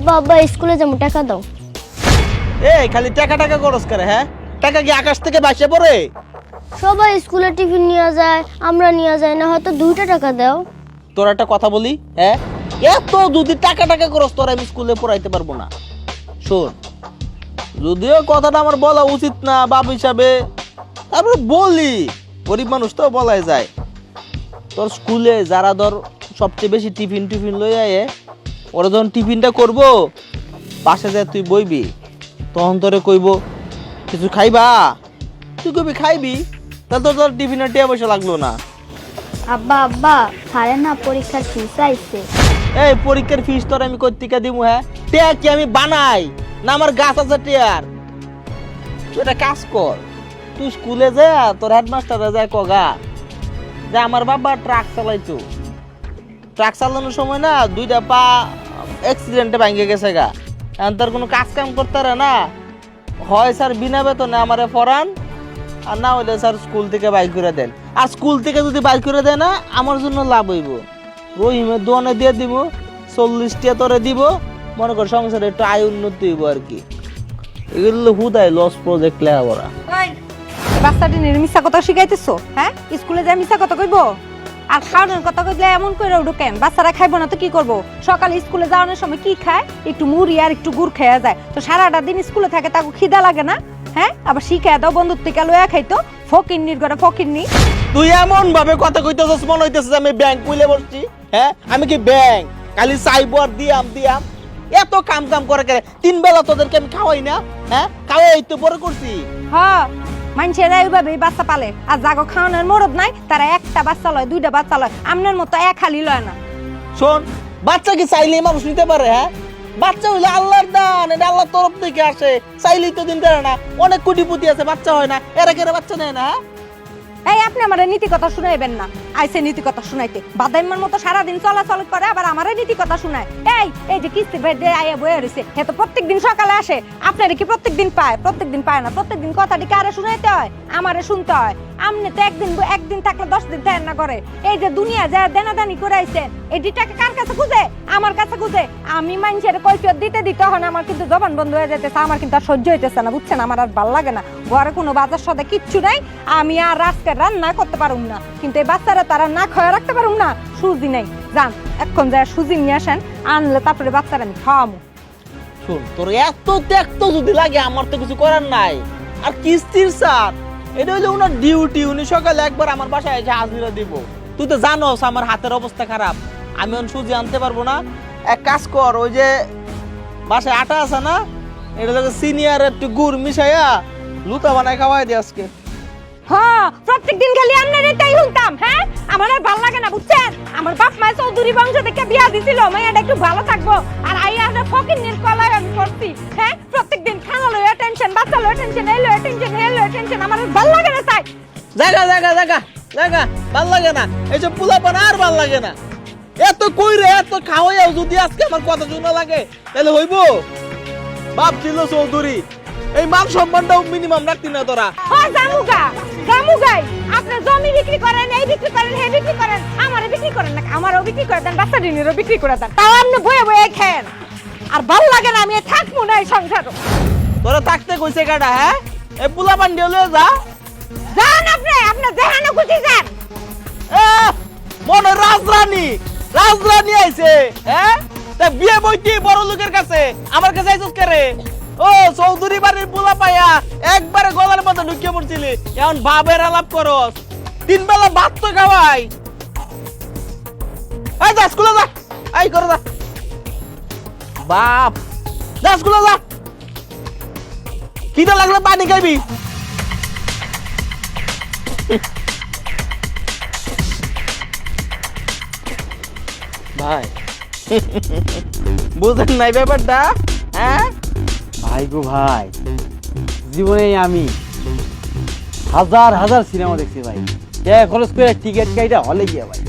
আব্বা আব্বা স্কুলে যাব টাকা দাও। এই খালি টাকা টাকা খরচ করে হ্যাঁ? টাকা কি আকাশ থেকে বাসে পড়ে? সবাই স্কুলে টিফিন নিয়ে যায় আমরা নিয়ে যাই না হয়তো দুইটা টাকা দাও। তোর একটা কথা বলি হ্যাঁ? এত যদি টাকা টাকা খরচ তোর আমি স্কুলে পড়াইতে পারব না। শোন যদিও কথাটা আমার বলা উচিত না বাপ হিসাবে তারপরে বলি গরিব মানুষ তো বলাই যায়। তোর স্কুলে যারা ধর সবচেয়ে বেশি টিফিন টিফিন লই আয়ে ওরা যখন টিফিনটা করব পাশে যায় তুই বইবি তখন তোরে কইব কিছু খাইবা? তুই কবি খাইবি? তাহলে তো তোর টিফিনের টিয়া পয়সা লাগল না। আব্বা আব্বা সারে না পরীক্ষার ফিস আইছে। এই পরীক্ষার ফিস তোর আমি কর্তিকা দিব হ্যাঁ? টিয়া কি আমি বানাই না আমার গাছ আছে টিয়ার তুই এটা কাজ কর তুই স্কুলে যা তোর হেডমাস্টারে যায় কগা যে আমার বাবা ট্রাক চালাইতো। ট্রাক চালানোর সময় না দুইটা পা অ্যাক্সিডেন্টে ভাঙে গেছে গা। এখন তার কোনো কাজ কাম করতে পারে না। হয় স্যার বিনা বেতনে আমারে ফরান আর না হলে স্যার স্কুল থেকে বাইক করে দেন। আর স্কুল থেকে যদি বাইক করে দেয় না, আমার জন্য লাভ হইব। রহিমের দোয়ানে দিয়ে দিব চল্লিশটা তোরে দিব, মনে কর সংসারে একটু আয় উন্নতি হইব আর কি। এগুলো হুদায় লস প্রজেক্ট লেখা পড়া বাচ্চাটি নিয়ে মিশা কথা শিখাইতেছো হ্যাঁ? স্কুলে যায় মিশা কথা কইবো? আর খাওয়ানোর কথা কইলে এমন করে ঢুকেন বাচ্চারা খাইবো না তো কি করব? সকালে স্কুলে যাওয়ানোর সময় কি খায়? একটু মুড়ি আর একটু গুড় খেয়ে যায়। তো সারাটা দিন স্কুলে থাকে তাকে খিদা লাগে না হ্যাঁ? আবার শিখায় দাও বন্ধুর থেকে লয়া খাইতো ফকিন্নির ঘরে ফকিন্নি তুই এমন ভাবে কথা কইতেছস মনে হইতেছে আমি ব্যাংক খুলে বসছি হ্যাঁ? আমি কি ব্যাংক? খালি চাইব আর দিয়াম দিয়াম। এত কাম কাম করে করে তিন বেলা তোদেরকে আমি খাওয়াই না হ্যাঁ? খাওয়াই তো বড় করছি। হ্যাঁ মানুষেরা এইভাবেই বাচ্চা পালে। আর জাগো খাওয়ানোর মরদ নাই, তারা একটা বাচ্চা লয়, দুইটা বাচ্চা লয়। আমনের মতো এক খালি লয় না। শোন, বাচ্চা কি চাইলে মানুষ নিতে পারে হ্যাঁ? বাচ্চা হইলে আল্লাহর দান এটা আল্লাহর তরফ থেকে আসে। চাইলেই তো দিন দেয় না। অনেক কোটিপতি আছে, বাচ্চা হয় না। এরা কেরা বাচ্চা নেয় না হ্যাঁ? এই, আপনি আমার নীতি কথা শুনাইবেন না। আইসে নীতি কথা শুনাইতে। বাদাইমার মতো সারাদিন চলাচল করে, আবার আমারে নীতি কথা শুনায়। এই এই যে কিস্তি বেডে আইয়া বয়ে রয়েছে হে তো প্রত্যেক দিন সকালে আসে। আপনারা কি প্রত্যেকদিন পায়? প্রত্যেকদিন পায় না। প্রত্যেকদিন কথাটি কারে শুনাইতে হয়? আমারে শুনতে হয়। আমনে তো একদিন একদিন থাকলে দশ দিন দেন না করে এই যে দুনিয়া যা দেনাদানি করে আইছেন এই টাকা কার কাছে খুঁজে? আমার কাছে খুঁজে। আমি মানুষের কৈফিয়ত দিতে দিতে হন, আমার কিন্তু জবান বন্ধ হয়ে যেতেছে আমার কিন্তু আর সহ্য হইতেছে না, বুঝছেন? আমার আর ভালো লাগে না। ঘরে কোনো বাজার সদা কিচ্ছু নাই, আমি আর আজকে রান্না করতে পারুম না। কিন্তু এই বাচ্চারা তারা না খাওয়া রাখতে পারুম না, সুজি নেই। যান, এখন যা সুজি নিয়ে আসেন, আনলে তারপরে বাচ্চারা আমি খাওয়ামু। শোন, তোর এত ত্যাক্ত যদি লাগে, আমার তো কিছু করার নাই। আর কিস্তির স্যার এটা হইলে ওনার ডিউটি উনি সকালে একবার আমার বাসায় এসে হাজিরা দিব। তুই তো জানোস আমার হাতের অবস্থা খারাপ। আমি এখন সুজি আনতে পারব না। এক কাজ কর, ওই যে বাসায় আটা আছে না, এটা সিনিয়র একটু গুড় মিশাইয়া লুতা বানায় খাওয়াই আজকে। হ্যাঁ প্রত্যেক দিন খালি আপনার এটাই হ্যাঁ? আমার আর ভালো লাগে না, বুঝছেন? আমার বাপ মায়ের চৌধুরী বংশ থেকে বিয়া দিছিল, মাইয়াটা একটু ভালো থাকব। আর আইয়া আমরা ফকির নীল কলায় আমি করছি হ্যাঁ? টেনশন বাচ্চা লইয়া টেনশন এই লইয়া টেনশন এই লইয়া টেনশন আমার ভালো লাগে না তাই। জায়গা জায়গা জায়গা জায়গা ভালো লাগে না। এই এইসব পোলাপান আর ভালো লাগে না। এত কই রে এত খাওয়াইয়াও যদি আজকে আমার কথা শুনে লাগে তাহলে হইব? বাপ ছিল চৌধুরী। এই মান সম্মানটাও মিনিমাম রাখতি না তোরা। ও জামুগা জামুগাই আপনি জমি বিক্রি করেন এই বিক্রি করেন হে বিক্রি করেন আমারে বিক্রি করেন না আমারও বিক্রি করে দেন বাচ্চা ডিনেরও বিক্রি করে দেন। তাও আপনি বয়ে বয়ে খেন আর ভালো লাগে না আমি থাকব না এই সংসারও। তোরা থাকতে কইছে কাটা হ্যাঁ? এই পোলাপান দিয়ে লয়ে যা। যান আপনি আপনি যেখানে খুশি যান। এ, মনে রাজরানী রাজরানী আইছে হ্যাঁ? তা বিয়ে বইতি বড় লোকের কাছে? আমার কাছে আইছস কে রে? ও চৌধুরী বাড়ির পোলা পাইয়া একবারে গলার মধ্যে ঢুকিয়ে পড়ছিলি। এখন বাবের আলাপ করস। তিন বেলা ভাত তো খাওয়াই। এই যা স্কুলে যা। এই করে যা। বাপ। যা স্কুলে যা। খিদে লাগলে পানি খাইবি ভাই। বুঝেন নাই ব্যাপারটা? হ্যাঁ? ভাই গো ভাই জীবনে আমি হাজার হাজার সিনেমা দেখছি ভাই। টাকা খরচ করে টিকিট কাইটা হলে গিয়া ভাই।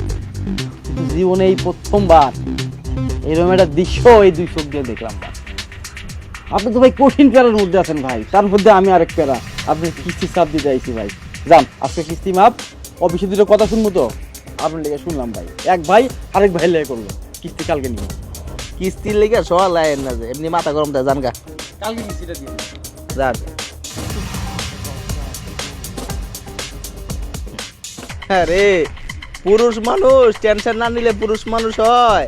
জীবনে এই প্রথমবার এরকম একটা দৃশ্য এই দুই দিয়ে দেখলাম ভাই। আপনি তো ভাই কঠিন প্যারার মধ্যে আছেন ভাই। তার মধ্যে আমি আরেক প্যারা। আপনি কিস্তি চাপ দিতে চাইছি ভাই। যান আজকে কিস্তি মাপ অফিসে দুটো কথা শুনব তো? আপনার লেগে শুনলাম ভাই। এক ভাই আরেক ভাই লেগে করল কিস্তি কালকে নিয়ে কিস্তির লেগে সবাই লাইন না যে এমনি মাথা গরম দেয় জানগা কালকে কিস্তিটা দিয়ে যান। হ্যাঁ আরে পুরুষ মানুষ টেনশন না নিলে পুরুষ মানুষ হয়।